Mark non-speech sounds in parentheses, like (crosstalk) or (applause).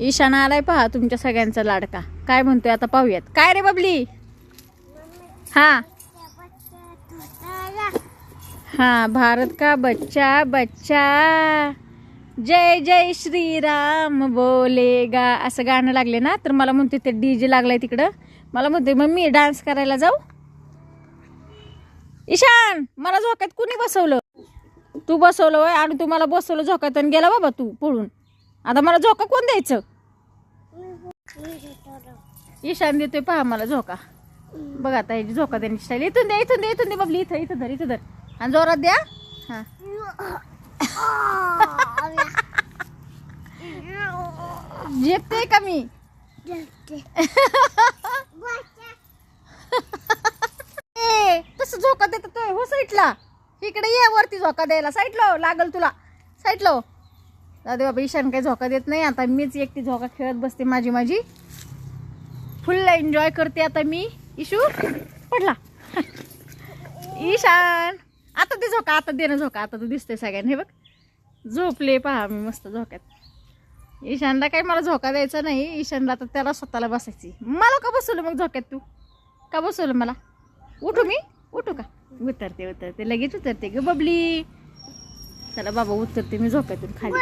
ईशान आलाय पहा तुमच्या सगळ्यांचा लाडका. काय म्हणतोय आता पाहूयात. काय रे बबली? हा. हा भारत का बच्चा बच्चा? जय जय श्रीराम बोलेगा. असं गाणं लागले ना? तर मला म्हणते ते डीजे लागलाय तिकडं. मला म्हणते मम्मी डान्स करायला जाऊ? ईशान मला झोक्यात कुणी बसवलं? तू बसवलं आणि तू मला बसवलं झोक्यात आणि गेला बाबा तू पळून. आता मला झोका कोण द्यायचं? ईशान देतोय पहा मला झोका. बघा आता याची झोका देण्याची स्टाईल इथून दे इथून दे इथून दे बाबली इथं इथं धर इथं धर. आणि जोरात द्या. हा. झेपते का मी? ए तसं झोका देत तो हो साईडला. इकडे ये वरती झोका द्यायला. साईडला लागल तुला. साईडला दादा बाबा ईशान काही झोका देत नाही. आता मीच एकटी झोका खेळत बसते माझी माझी. फुल एन्जॉय करते आता मी. इशू पडला. (laughs) ईशान आता ते झोका आता दे ना झोका आता तू दिसते सगळ्यांना. हे बघ झोपले पहा मी मस्त झोक्यात ईशानला काही मला झोका द्यायचा नाही. ईशानला तर त्याला स्वतःला बसायची मला का बसवलं मग झोक्यात तू? का बसवलं मला? उठू मी? उठू का? उतरते उतरते. लगेच उतरते ग बबली. चला बाबा उतरते मी झोप्यातून खाली.